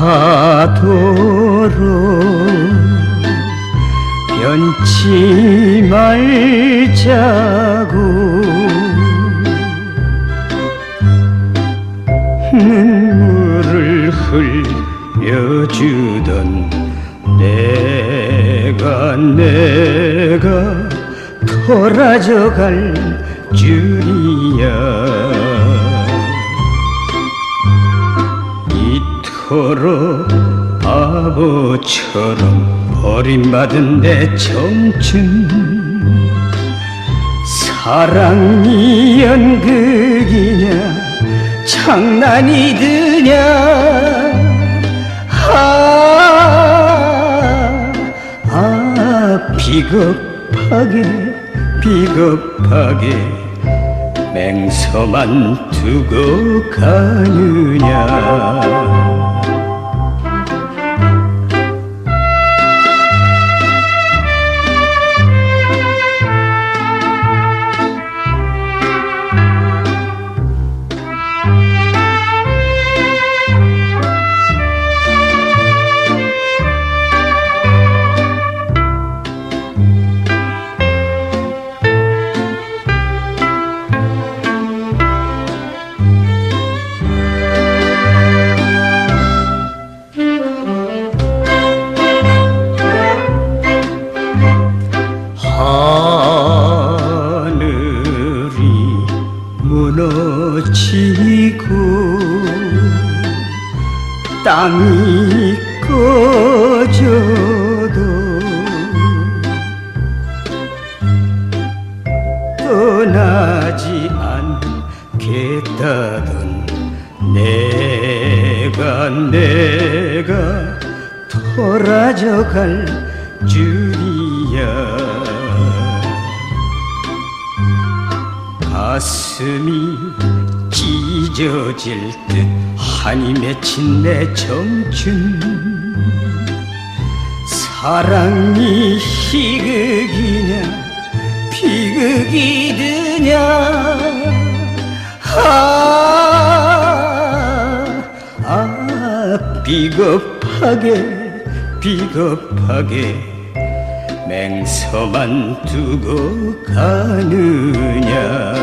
하도록 변치 말자고 눈물을 흘려주던 내가 내가 돌아져갈 줄이야. 이토록 바보처럼 버림받은 내 청춘. 사랑이 연극이냐 장난이 드냐. 아, 아 비겁하게 비겁하게 맹서만 두고 가느냐 지고 땅이 꺼져도 떠나지 않겠다던 내가 내가 돌아져 갈 줄이야. 가슴이 찢어질 듯 한이 맺힌 내 청춘. 사랑이 희극이냐 비극이 드냐. 아, 아 비겁하게 비겁하게 맹서만 두고 가느냐